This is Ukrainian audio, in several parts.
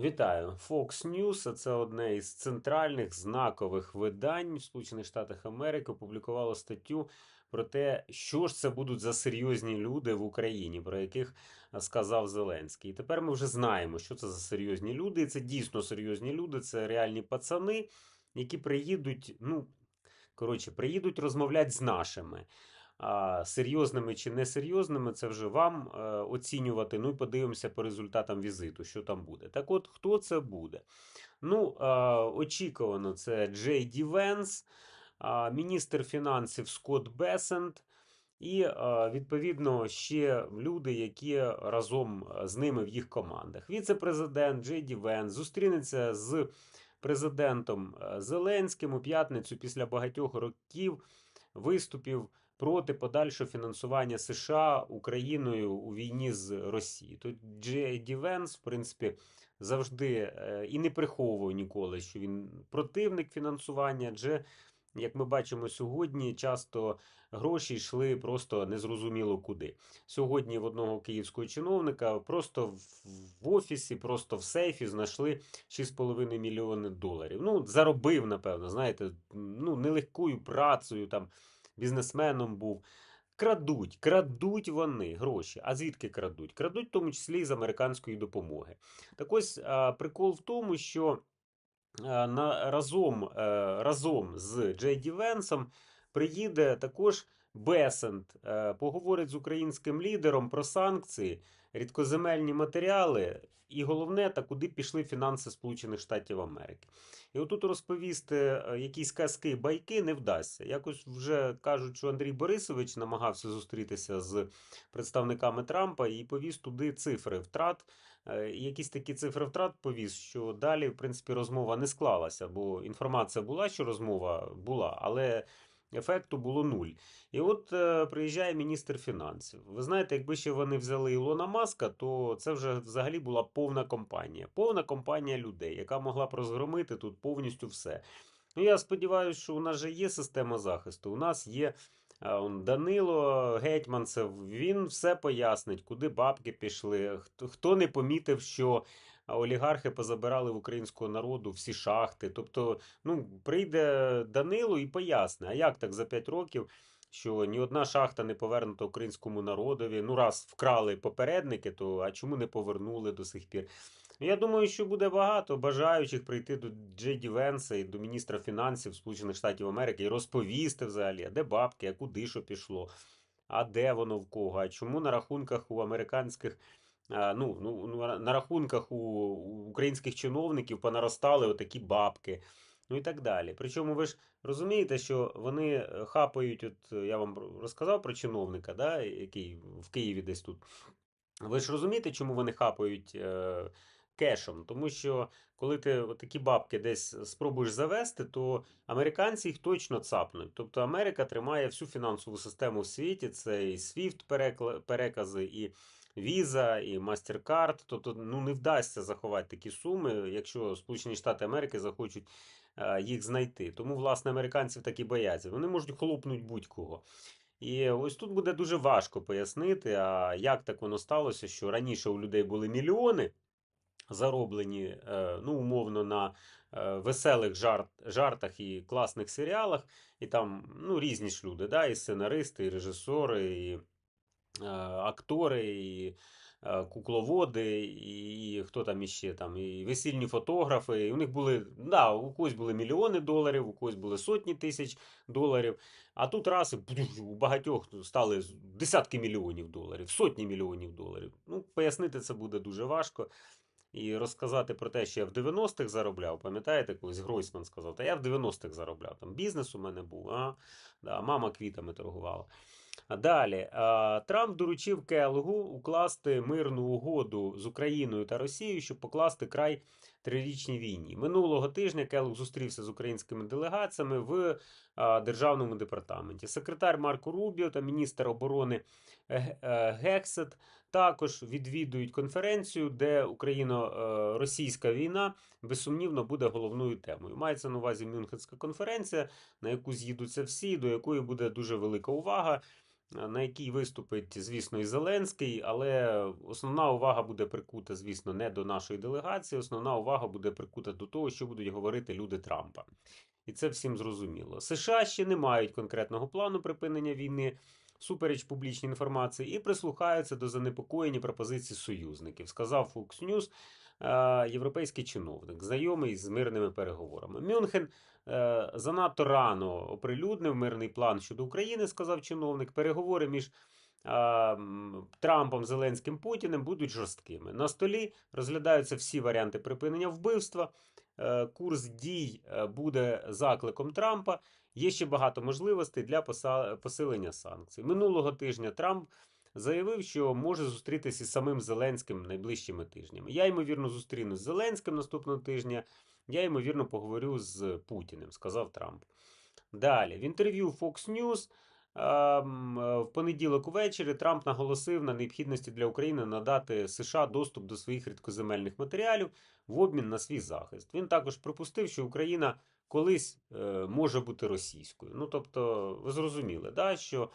Вітаю. Fox News, це одне із центральних знакових видань в Сполучених Штатах Америки, опублікувало статтю про те, що ж це будуть за серйозні люди в Україні, про яких е, сказав Зеленський. І тепер ми вже знаємо, що це за серйозні люди. І це дійсно серйозні люди, це реальні пацани, які приїдуть, ну, коротше, приїдуть розмовляти з нашими. Серйозними чи несерйозними, це вже вам е, оцінювати. Ну і подивимося по результатам візиту, що там буде. Так от, хто це буде? Ну, е, очікувано, це Джей Ді Венс, міністр фінансів Скотт Бесент. І, е, відповідно, ще люди, які разом з ними в їх командах. Віце-президент Джей Ді Венс зустрінеться з президентом Зеленським у п'ятницю після багатьох років виступів проти подальшого фінансування США Україною у війні з Росією. Тут Джей Венс, в принципі, завжди е, і не приховував ніколи, що він противник фінансування, адже, як ми бачимо сьогодні, часто гроші йшли просто незрозуміло куди. Сьогодні в одного київського чиновника просто в офісі, просто в сейфі знайшли 6,5 мільйони доларів. Ну, заробив, напевно, знаєте, ну, нелегкою працею там бізнесменом був. Крадуть, крадуть вони гроші. А звідки крадуть? Крадуть в тому числі і з американської допомоги. Так ось прикол в тому, що на, разом, е, разом з Джей Ді Венсом приїде також Бесент, е, поговорить з українським лідером про санкції, рідкоземельні матеріали, і головне, та куди пішли фінанси Сполучених Штатів Америки. І отут розповісти е, якісь казки, байки не вдасться. Якось вже кажуть, що Андрій Борисович намагався зустрітися з представниками Трампа і повіз туди цифри втрат. Е, Якісь такі цифри втрат повіз, що далі, в принципі, розмова не склалася, бо інформація була, що розмова була, але ефекту було нуль. І от е, приїжджає міністр фінансів. Ви знаєте, якби ще вони взяли Ілона Маска, то це вже взагалі була повна компанія. Повна компанія людей, яка могла б розгромити тут повністю все. Ну, я сподіваюся, що у нас же є система захисту. У нас є а, он, Данило Гетьманцев, він все пояснить, куди бабки пішли, хто, хто не помітив, що олігархи позабирали в українського народу всі шахти. Тобто, ну, прийде Данило і поясне, а як так за 5 років, що ні одна шахта не повернута українському народові. Ну, раз вкрали попередники, то а чому не повернули до сих пір? Я думаю, що буде багато бажаючих прийти до Джей Ді Венса і до міністра фінансів Сполучених Штатів Америки і розповісти взагалі, а де бабки, а куди що пішло, а де воно в кого, а чому на рахунках у американських. А, Ну, ну, ну, на рахунках у, українських чиновників понаростали отакі бабки, ну і так далі. Причому ви ж розумієте, що вони е, хапають, от е, я вам розказав про чиновника, да, який в Києві десь тут. Ви ж розумієте, чому вони хапають е, кешем? Тому що коли ти такі бабки десь спробуєш завести, то американці їх точно цапнуть. Тобто Америка тримає всю фінансову систему в світі, це і SWIFT перекази, і Visa, і MasterCard. Тобто ну, не вдасться заховати такі суми, якщо Сполучені Штати Америки захочуть е, їх знайти. Тому, власне, американців так і бояться. Вони можуть хлопнути будь-кого. І ось тут буде дуже важко пояснити, а як так воно сталося, що раніше у людей були мільйони зароблені, е, ну, умовно, на е, веселих жарт, жартах і класних серіалах, і там ну, різні ж люди, да, і сценаристи, і режисери, і актори, і е, кукловоди, і, і хто там іще там, і весільні фотографи. І у них були, да, у когось були мільйони доларів, у когось були сотні тисяч доларів. А тут раз і у багатьох стали десятки мільйонів доларів, сотні мільйонів доларів. Ну, пояснити це буде дуже важко. І розказати про те, що я в 90-х заробляв, пам'ятаєте, колись Гройсман сказав, та я в 90-х заробляв. Там бізнес у мене був, а да, мама квітами торгувала. Далі Трамп доручив Келгу укласти мирну угоду з Україною та Росією, щоб покласти край трирічній війні. Минулого тижня Келг зустрівся з українськими делегаціями в державному департаменті. Секретар Марко Рубіо та міністр оборони е, Гексет також відвідують конференцію, де Україно-російська війна безсумнівно буде головною темою. Мається на увазі Мюнхенська конференція, на яку з'їдуться всі, до якої буде дуже велика увага. На якій виступить, звісно, і Зеленський, але основна увага буде прикута, звісно, не до нашої делегації. Основна увага буде прикута до того, що будуть говорити люди Трампа. І це всім зрозуміло. США ще не мають конкретного плану припинення війни, супереч публічній інформації, і прислухаються до занепокоєння пропозицій союзників, сказав Fox News е, європейський чиновник, знайомий з мирними переговорами. Мюнхен е, занадто рано оприлюднив мирний план щодо України, сказав чиновник. Переговори між е, Трампом, Зеленським Путіним будуть жорсткими. На столі розглядаються всі варіанти припинення вбивства. Курс дій буде закликом Трампа. Є ще багато можливостей для посилення санкцій. Минулого тижня Трамп заявив, що може зустрітися із самим Зеленським найближчими тижнями. Я, ймовірно, зустрінусь з Зеленським наступного тижня. Я, ймовірно, поговорю з Путіним, сказав Трамп. Далі, в інтерв'ю Fox News ем, в понеділок увечері Трамп наголосив на необхідності для України надати США доступ до своїх рідкоземельних матеріалів в обмін на свій захист. Він також припустив, що Україна колись е, може бути російською. Ну тобто, ви зрозуміли, да, що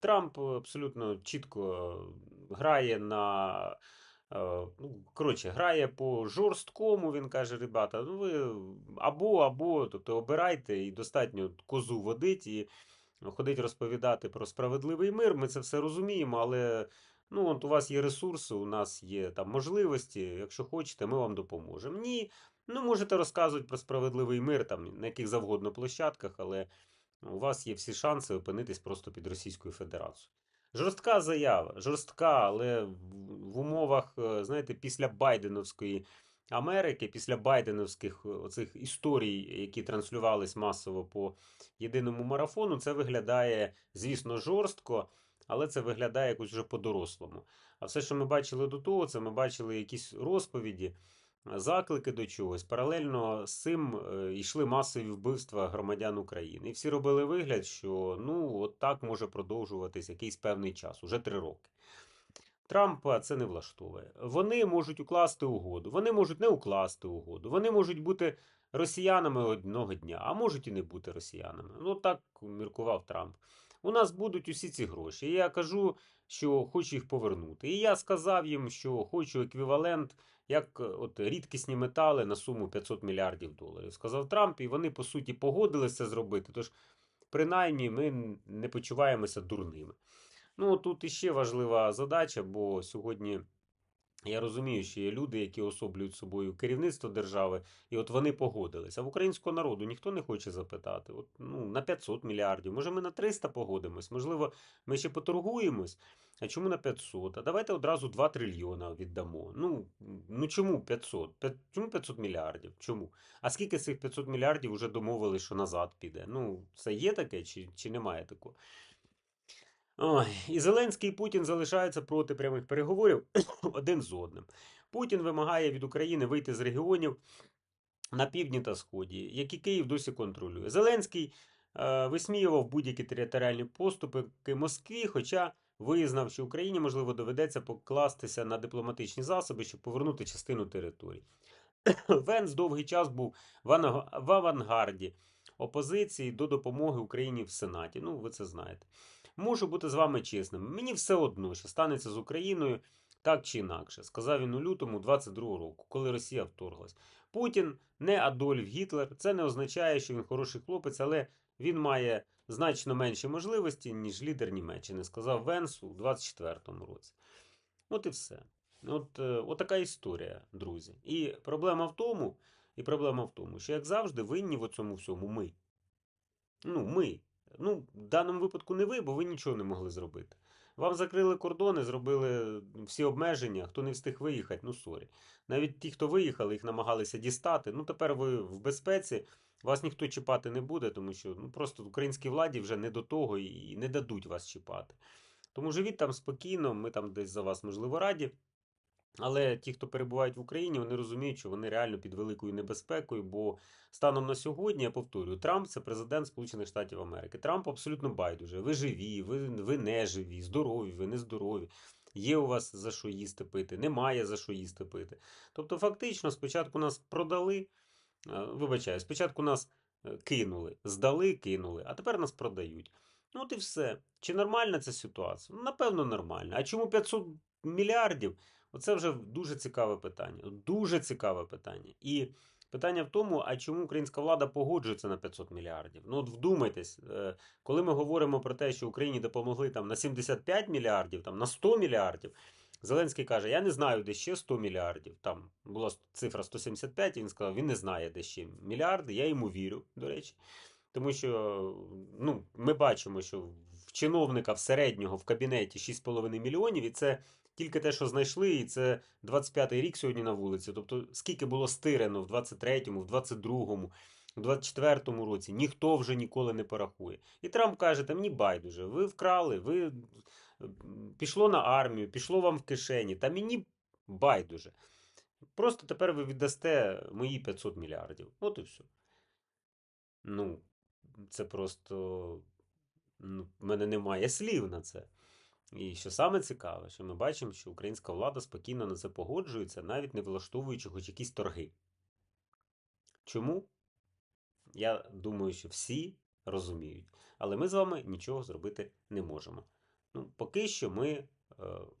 Трамп абсолютно чітко грає на. е, Ну, коротше, грає по жорсткому, він каже, ребята, ну ви або, або, тобто обирайте і достатньо козу водить і ходить розповідати про справедливий мир. Ми це все розуміємо, але ну, от у вас є ресурси, у нас є там можливості. Якщо хочете, ми вам допоможемо. Ні, ну можете розказувати про справедливий мир там на яких завгодно площадках, але у вас є всі шанси опинитись просто під Російською Федерацією. Жорстка заява, жорстка, але в умовах, е, знаєте, після Байденовської Америки, після Байденовських е, оцих історій, які транслювались масово по єдиному марафону, це виглядає, звісно, жорстко, але це виглядає якось вже по-дорослому. А все, що ми бачили до того, це ми бачили якісь розповіді, заклики до чогось. Паралельно з цим е, йшли масові вбивства громадян України. І всі робили вигляд, що ну, от так може продовжуватись якийсь певний час, уже три роки. Трампа це не влаштовує. Вони можуть укласти угоду, вони можуть не укласти угоду, вони можуть бути росіянами одного дня, а можуть і не бути росіянами. Ну так міркував Трамп. У нас будуть усі ці гроші. Я кажу, що хочу їх повернути. І я сказав їм, що хочу еквівалент, як е, от рідкісні метали на суму 500 мільярдів доларів. Сказав Трамп, і вони по суті погодилися зробити. Тож, принаймні, ми не почуваємося дурними. Ну, тут іще важлива задача, бо сьогодні я розумію, що є люди, які особлюють собою керівництво держави, і от вони погодились. А в українського народу ніхто не хоче запитати. От, ну, на 500 мільярдів, може ми на 300 погодимось, можливо, ми ще поторгуємось. А чому на 500? А давайте одразу 2 трильйона віддамо. Ну, ну чому 500? Чому 500 мільярдів? Чому? А скільки цих 500 мільярдів вже домовились, що назад піде? Ну, це є таке чи, чи немає такого? Ой, і Зеленський і Путін залишаються проти прямих переговорів один з одним. Путін вимагає від України вийти з регіонів на півдні та сході, які Київ досі контролює. Зеленський е, висміював будь-які територіальні поступи Москві, хоча визнав, що Україні можливо доведеться покластися на дипломатичні засоби, щоб повернути частину територій. Венс довгий час був в авангарді опозиції до допомоги Україні в Сенаті. Ну, ви це знаєте. Можу бути з вами чесним. Мені все одно, що станеться з Україною так чи інакше, сказав він у лютому 22 року, коли Росія вторглась. Путін не Адольф Гітлер. Це не означає, що він хороший хлопець, але він має значно менші можливості, ніж лідер Німеччини, сказав Венс у 24-му році. От і все. От, е, от така історія, друзі. І проблема в тому, і проблема в тому, що, як завжди, винні в цьому всьому ми. Ну, ми. Ну, в даному випадку не ви, бо ви нічого не могли зробити. Вам закрили кордони, зробили всі обмеження, хто не встиг виїхати, ну сорі. Навіть ті, хто виїхали, їх намагалися дістати. Ну тепер ви в безпеці, вас ніхто чіпати не буде, тому що ну, просто українській владі вже не до того і не дадуть вас чіпати. Тому живіть там спокійно, ми там десь за вас, можливо, раді. Але ті, хто перебувають в Україні, вони розуміють, що вони реально під великою небезпекою, бо станом на сьогодні, я повторюю, Трамп це президент Сполучених Штатів Америки. Трамп абсолютно байдуже. Ви живі, ви, ви не живі, здорові, ви не здорові. Є у вас за що їсти пити, немає за що їсти пити. Тобто, фактично, спочатку нас продали, е, вибачаю, спочатку нас е, кинули, здали, кинули, а тепер нас продають. Ну, от і все. Чи нормальна ця ситуація? Напевно, нормальна. А чому 500 мільярдів? Оце вже дуже цікаве питання. Дуже цікаве питання. І питання в тому, а чому українська влада погоджується на 500 мільярдів? Ну, от вдумайтесь, е, коли ми говоримо про те, що Україні допомогли там на 75 мільярдів, там на 100 мільярдів. Зеленський каже: Я не знаю, де ще 100 мільярдів. Там була цифра 175, і він сказав, він не знає, де ще мільярди. Я йому вірю, до речі. Тому що ну, ми бачимо, що в чиновника в середнього в кабінеті 6,5 мільйонів, і це тільки те, що знайшли, і це 25-й рік сьогодні на вулиці. Тобто, скільки було стирено в 23-му, в 22-му, в 24-му році, ніхто вже ніколи не порахує. І Трамп каже, та мені байдуже, ви вкрали, ви пішло на армію, пішло вам в кишені, та мені байдуже. Просто тепер ви віддасте мої 500 мільярдів. От і все. Ну, це просто. Ну, в мене немає слів на це. І що саме цікаве, що ми бачимо, що українська влада спокійно на це погоджується, навіть не влаштовуючи хоч якісь торги. Чому? Я думаю, що всі розуміють. Але ми з вами нічого зробити не можемо. Ну, поки що ми е,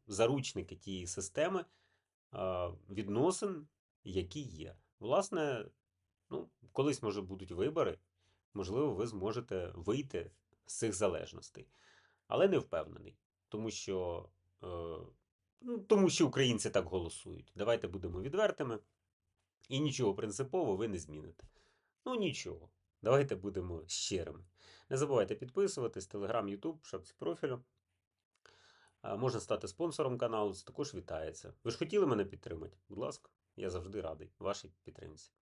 заручники тієї системи е, відносин, які є. Власне, ну, колись, може, будуть вибори, можливо, ви зможете вийти з цих залежностей. Але не впевнений, тому що, е, ну, тому що українці так голосують. Давайте будемо відвертими. І нічого принципово ви не зміните. Ну, нічого. Давайте будемо щирими. Не забувайте підписуватись, Телеграм, Ютуб, шапці профілю. Можна стати спонсором каналу, це також вітається. Ви ж хотіли мене підтримати? Будь ласка, я завжди радий вашій підтримці.